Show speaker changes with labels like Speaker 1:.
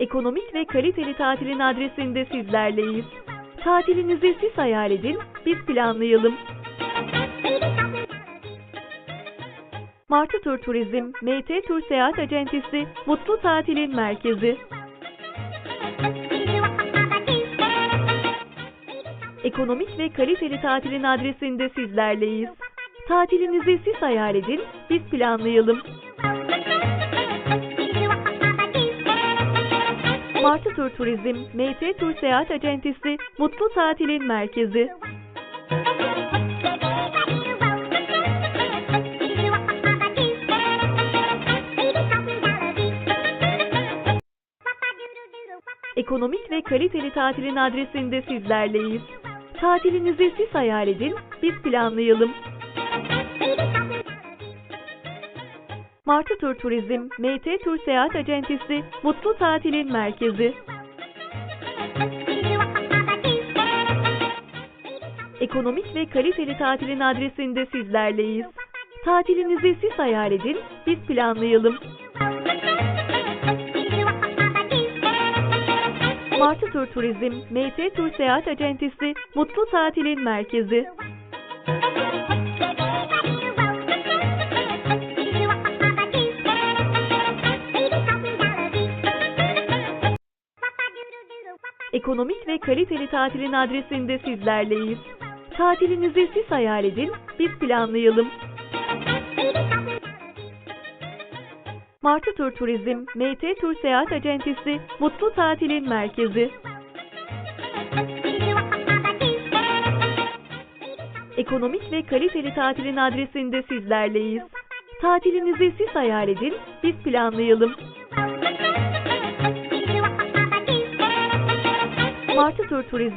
Speaker 1: Ekonomik ve kaliteli tatilin adresinde sizlerleyiz. Tatilinizi siz hayal edin, biz planlayalım. Martı Tur Turizm, MT Tur Seyahat Acentisi, Mutlu Tatilin Merkezi. Ekonomik ve kaliteli tatilin adresinde sizlerleyiz. Tatilinizi siz hayal edin, biz planlayalım. Martı Tur Turizm, MT Tur Seyahat Acentisi, Mutlu Tatilin Merkezi. Ekonomik ve kaliteli tatilin adresinde sizlerleyiz. Tatilinizi siz hayal edin, biz planlayalım. Martı Tur Turizm, MT Tur Seyahat Acentisi, Mutlu Tatilin Merkezi. Ekonomik ve kaliteli tatilin adresinde sizlerleyiz. Tatilinizi siz hayal edin, biz planlayalım. Martı Tur Turizm, MT Tur Seyahat Acentisi, Mutlu Tatilin Merkezi. Ekonomik ve kaliteli tatilin adresinde sizlerleyiz. Tatilinizi siz hayal edin, biz planlayalım. Martı Tur Turizm, MT Tur Seyahat Acentisi, Mutlu Tatilin Merkezi. Ekonomik ve kaliteli tatilin adresinde sizlerleyiz. Tatilinizi siz hayal edin, biz planlayalım. Martı Tur Turizm